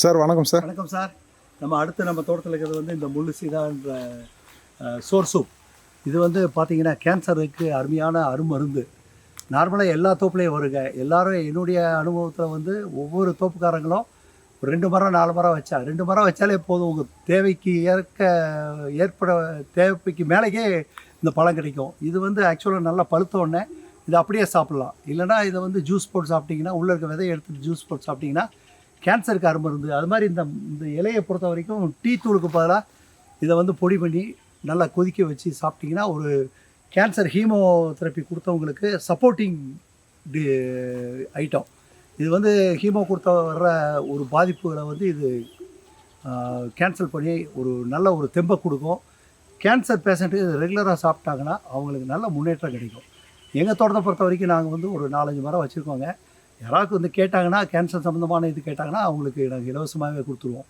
Sir வணக்கம் sir. வணக்கம் sir. நம்ம அடுத்து நம்ம தோட்டத்தில் இருக்கிறது வந்து இந்த முள்ளு சீதான்ற சோர் சூப். இது வந்து பார்த்தீங்கன்னா கேன்சருக்கு அருமையான அருமருந்து நார்மலாக எல்லா தோப்புலையும் வருங்க. எல்லாரும் என்னுடைய அனுபவத்தில் வந்து ஒவ்வொரு தோப்புக்காரங்களும் ஒரு ரெண்டு மரம் நாலு மரம் வச்சா ரெண்டு மரம் வச்சாலே போதும். உங்கள் தேவைக்கு ஏற்க ஏற்பட தேவைக்கு மேலேயே இந்த பழம் கிடைக்கும். இது வந்து ஆக்சுவலாக நல்லா பழுத்த உடனே இதை அப்படியே சாப்பிட்லாம். இல்லைனா இதை வந்து ஜூஸ் போட்டு சாப்பிட்டிங்கன்னா உள்ளே இருக்க விதையை எடுத்துகிட்டு ஜூஸ் போட்டு சாப்பிட்டிங்கன்னா கேன்சருக்கு அருமருந்து அது மாதிரி இந்த இந்த இலையை பொறுத்த வரைக்கும் டீ தூளுக்கு பதிலாக இதை வந்து பொடி பண்ணி நல்லா கொதிக்க வச்சு சாப்பிட்டிங்கன்னா ஒரு கேன்சர் ஹீமோதெரப்பி கொடுத்தவங்களுக்கு சப்போர்ட்டிங் டி ஐட்டம் இது வந்து ஹீமோ கொடுத்த வர்ற ஒரு பாதிப்புகளை வந்து இது கேன்சல் பண்ணி ஒரு நல்ல ஒரு தெம்பை கொடுக்கும். கேன்சர் பேஷண்ட்டு இது ரெகுலராக சாப்பிட்டாங்கன்னா அவங்களுக்கு நல்ல முன்னேற்றம் கிடைக்கும். எங்கள் தோட்டத்தை பொறுத்த வரைக்கும் நாங்கள் வந்து ஒரு நாலஞ்சு மரம் வச்சுருக்கோங்க. யாராவது வந்து கேட்டாங்கன்னா கேன்சர் சம்மந்தமான இது கேட்டாங்கன்னா அவங்களுக்கு நாங்கள் இலவசமாகவே கொடுத்துருவோம்.